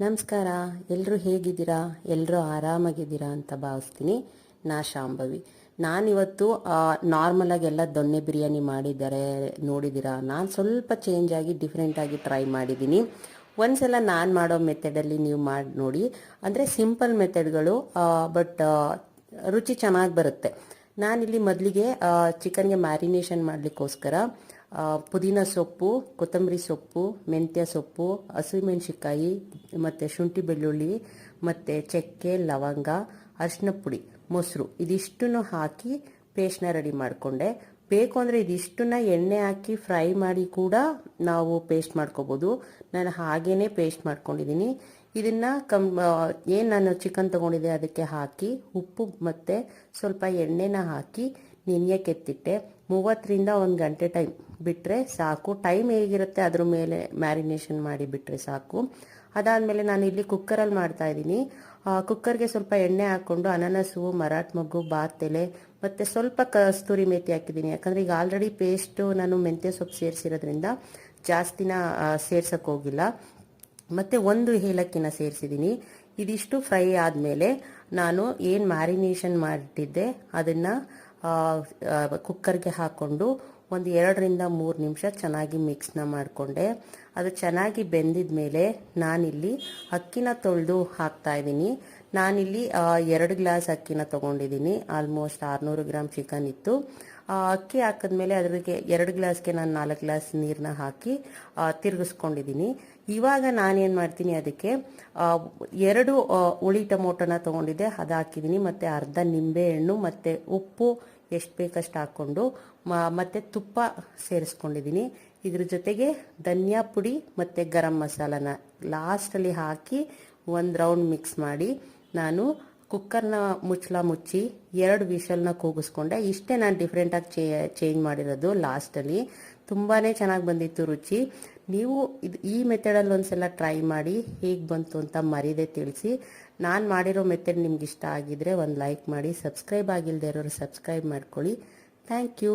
ನಮಸ್ಕಾರ ಎಲ್ಲರೂ ಹೇಗಿದ್ದೀರಾ? ಎಲ್ಲರೂ ಆರಾಮಾಗಿದ್ದೀರಾ ಅಂತ ಭಾವಿಸ್ತೀನಿ. ನಾ ಶಾಂಭವಿ. ನಾನಿವತ್ತು ನಾರ್ಮಲಾಗಿ ಎಲ್ಲ ದೊನ್ನೆ ಬಿರಿಯಾನಿ ಮಾಡಿದ್ದಾರೆ ನೋಡಿದ್ದೀರಾ? ನಾನು ಸ್ವಲ್ಪ ಚೇಂಜ್ ಆಗಿ ಡಿಫ್ರೆಂಟಾಗಿ ಟ್ರೈ ಮಾಡಿದ್ದೀನಿ. ಒಂದ್ಸಲ ನಾನು ಮಾಡೋ ಮೆಥಡಲ್ಲಿ ನೀವು ಮಾಡಿ, ನೋಡಿ. ಅಂದರೆ ಸಿಂಪಲ್ ಮೆಥಡ್ಗಳು ಬಟ್ ರುಚಿ ಚೆನ್ನಾಗಿ ಬರುತ್ತೆ. ನಾನಿಲ್ಲಿ ಮೊದಲಿಗೆ ಚಿಕನ್ಗೆ ಮ್ಯಾರಿನೇಷನ್ ಮಾಡಲಿಕ್ಕೋಸ್ಕರ ಪುದೀನ ಸೊಪ್ಪು, ಕೊತ್ತಂಬರಿ ಸೊಪ್ಪು, ಮೆಂತ್ಯ ಸೊಪ್ಪು ಹಸಿಮೆಣಸಿಕಾಯಿ ಮತ್ತು ಶುಂಠಿ ಬೆಳ್ಳುಳ್ಳಿ, ಮತ್ತು ಚಕ್ಕೆ, ಲವಂಗ, ಅರಿಶಿನ ಪುಡಿ, ಮೊಸರು. ಇದಿಷ್ಟನ್ನು ಹಾಕಿ ಪೇಸ್ಟ್ನ ರೆಡಿ ಮಾಡಿಕೊಂಡೆ. ಬೇಕು ಅಂದರೆ ಇದಿಷ್ಟನ್ನ ಎಣ್ಣೆ ಹಾಕಿ ಫ್ರೈ ಮಾಡಿ ಕೂಡ ನಾವು ಪೇಸ್ಟ್ ಮಾಡ್ಕೋಬೋದು. ನಾನು ಹಾಗೇ ಪೇಸ್ಟ್ ಮಾಡ್ಕೊಂಡಿದ್ದೀನಿ. ಇದನ್ನು ಕಮ್ ಏನು ನಾನು ಚಿಕನ್ ತೊಗೊಂಡಿದ್ದೆ ಅದಕ್ಕೆ ಹಾಕಿ ಉಪ್ಪು ಮತ್ತು ಸ್ವಲ್ಪ ಎಣ್ಣೆನ ಹಾಕಿ ನೆನೆಯಕ್ಕೆ ಎತ್ತಿಟ್ಟೆ ಮೂವತ್ತರಿಂದ ಒಂದು ಗಂಟೆ ಟೈಮ್ ಬಿಟ್ಟರೆ ಸಾಕು. ಟೈಮ್ ಹೇಗಿರುತ್ತೆ ಅದ್ರ ಮೇಲೆ ಮ್ಯಾರಿನೇಷನ್ ಮಾಡಿ ಬಿಟ್ಟರೆ ಸಾಕು. ಅದಾದಮೇಲೆ ನಾನು ಇಲ್ಲಿ ಕುಕ್ಕರಲ್ಲಿ ಮಾಡ್ತಾ ಇದ್ದೀನಿ. ಕುಕ್ಕರ್ಗೆ ಸ್ವಲ್ಪ ಎಣ್ಣೆ ಹಾಕ್ಕೊಂಡು ಅನಾನಸು ಮರಾಟ್ ಮೊಗ್ಗು ಬಾತ್ ಎಲೆ ಮತ್ತು ಸ್ವಲ್ಪ ಕಸ್ತೂರಿ ಮೇತಿ ಹಾಕಿದ್ದೀನಿ. ಯಾಕಂದರೆ ಈಗ ಆಲ್ರೆಡಿ ಪೇಸ್ಟು ನಾನು ಮೆಂತ್ಯ ಸೊಪ್ಪು ಸೇರಿಸಿರೋದ್ರಿಂದ ಜಾಸ್ತಿನ ಸೇರ್ಸಕ್ಕೆ ಹೋಗಿಲ್ಲ. ಮತ್ತು ಒಂದು ಏಲಕ್ಕಿನ ಸೇರಿಸಿದ್ದೀನಿ. ಇದಿಷ್ಟು ಫ್ರೈ ಆದಮೇಲೆ ನಾನು ಏನು ಮ್ಯಾರಿನೇಷನ್ ಮಾಡಿಟ್ಟಿದ್ದೆ ಅದನ್ನು ಕುಕ್ಕರ್ಗೆ ಹಾಕ್ಕೊಂಡು ಒಂದು ಎರಡರಿಂದ ಮೂರು ನಿಮಿಷ ಚೆನ್ನಾಗಿ ಮಿಕ್ಸ್ನ ಮಾಡಿಕೊಂಡೆ. ಅದು ಚೆನ್ನಾಗಿ ಬೆಂದಿದ ಮೇಲೆ ನಾನಿಲ್ಲಿ ಅಕ್ಕಿನ ತೊಳೆದು ಹಾಕ್ತಾ ಇದ್ದೀನಿ. ನಾನಿಲ್ಲಿ ಎರಡು ಗ್ಲಾಸ್ ಅಕ್ಕಿನ ತೊಗೊಂಡಿದ್ದೀನಿ. ಆಲ್ಮೋಸ್ಟ್ ಆರುನೂರು ಗ್ರಾಮ್ ಚಿಕನ್ ಇತ್ತು. ಅಕ್ಕಿ ಹಾಕಿದ್ಮೇಲೆ ಅದ್ರಿಗೆ ಎರಡು ಗ್ಲಾಸ್ಗೆ ನಾನು ನಾಲ್ಕು ಗ್ಲಾಸ್ ನೀರನ್ನ ಹಾಕಿ ಆ, ತಿರುಗಿಸ್ಕೊಂಡಿದ್ದೀನಿ ಇವಾಗ ನಾನೇನು ಮಾಡ್ತೀನಿ ಅದಕ್ಕೆ ಆ, ಎರಡು ಆ, ಹುಳಿ ಟೊಮೊಟೊನ ತೊಗೊಂಡಿದ್ದೆ ಅದು ಹಾಕಿದ್ದೀನಿ ಮತ್ತು ಅರ್ಧ ನಿಂಬೆಹಣ್ಣು ಮತ್ತು ಉಪ್ಪು ಎಷ್ಟು ಬೇಕಷ್ಟು ಹಾಕ್ಕೊಂಡು ಮತ್ತೆ ತುಪ್ಪ ಸೇರಿಸ್ಕೊಂಡಿದ್ದೀನಿ ಇದ್ರ ಜೊತೆಗೆ ಧನಿಯಾ ಪುಡಿ ಮತ್ತು ಗರಂ ಮಸಾಲನ ಲಾಸ್ಟಲ್ಲಿ ಹಾಕಿ ಒಂದು ರೌಂಡ್ ಮಿಕ್ಸ್ ಮಾಡಿ ನಾನು ಕುಕ್ಕರ್ನ ಮುಚ್ಚಲ ಮುಚ್ಚಿ ಎರಡು ವಿಷಲ್ನ ಕೂಗಿಸ್ಕೊಂಡೆ. ಇಷ್ಟೇ ನಾನು ಡಿಫ್ರೆಂಟಾಗಿ ಚೇ ಚೇಂಜ್ ಮಾಡಿರೋದು ಲಾಸ್ಟಲ್ಲಿ ತುಂಬಾ ಚೆನ್ನಾಗಿ ಬಂದಿತ್ತು ರುಚಿ. ನೀವು ಇದು, ಈ ಮೆಥಡಲ್ಲಿ ಒಂದ್ಸಲ ಟ್ರೈ ಮಾಡಿ ಹೇಗೆ ಬಂತು ಅಂತ ಮರೀದೆ ತಿಳಿಸಿ. ನಾನು ಮಾಡಿರೋ ಮೆಥಡ್ ನಿಮ್ಗೆ ಇಷ್ಟ ಆಗಿದ್ರೆ ಒಂದು ಲೈಕ್ ಮಾಡಿ, ಸಬ್ಸ್ಕ್ರೈಬ್ ಆಗಿಲ್ಲದೆ ಇರೋರು ಸಬ್ಸ್ಕ್ರೈಬ್ ಮಾಡ್ಕೊಳ್ಳಿ. Thank you